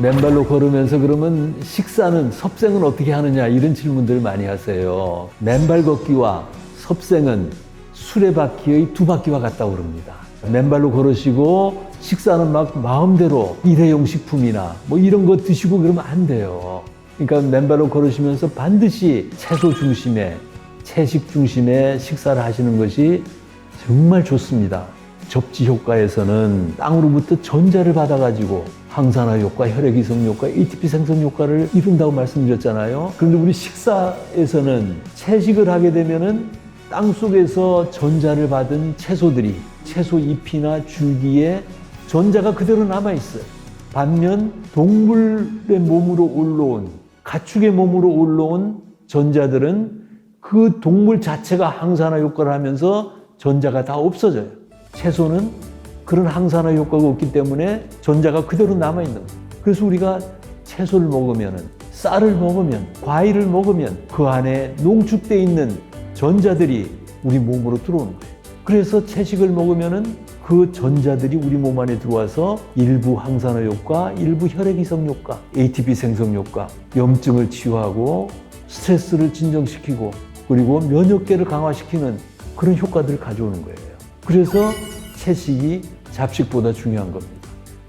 맨발로 걸으면서 그러면 식사는 섭생은 어떻게 하느냐 이런 질문들을 많이 하세요. 맨발 걷기와 섭생은 수레바퀴의 두 바퀴와 같다고 그럽니다. 맨발로 걸으시고 식사는 막 마음대로 일회용 식품이나 뭐 이런 거 드시고 그러면 안 돼요. 그러니까 맨발로 걸으시면서 반드시 채소 중심의 채식 중심의 식사를 하시는 것이 정말 좋습니다. 접지 효과에서는 땅으로부터 전자를 받아가지고 항산화 효과, 혈액 이성 효과, ATP 생성 효과를 이룬다고 말씀드렸잖아요. 그런데 우리 식사에서는 채식을 하게 되면은 땅 속에서 전자를 받은 채소들이 채소 잎이나 줄기에 전자가 그대로 남아 있어요. 반면 동물의 몸으로 올라온 가축의 몸으로 올라온 전자들은 그 동물 자체가 항산화 효과를 하면서 전자가 다 없어져요. 채소는 그런 항산화 효과가 없기 때문에 전자가 그대로 남아 있는 거예요. 그래서 우리가 채소를 먹으면 쌀을 먹으면 과일을 먹으면 그 안에 농축돼 있는 전자들이 우리 몸으로 들어오는 거예요. 그래서 채식을 먹으면은 그 전자들이 우리 몸 안에 들어와서 일부 항산화 효과, 일부 혈액 이성 효과, ATP 생성 효과, 염증을 치유하고 스트레스를 진정시키고 그리고 면역계를 강화시키는 그런 효과들을 가져오는 거예요. 그래서 채식이 잡식보다 중요한 겁니다.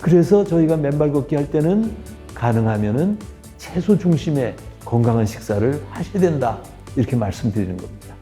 그래서 저희가 맨발 걷기 할 때는 가능하면은 채소 중심의 건강한 식사를 하셔야 된다. 이렇게 말씀드리는 겁니다.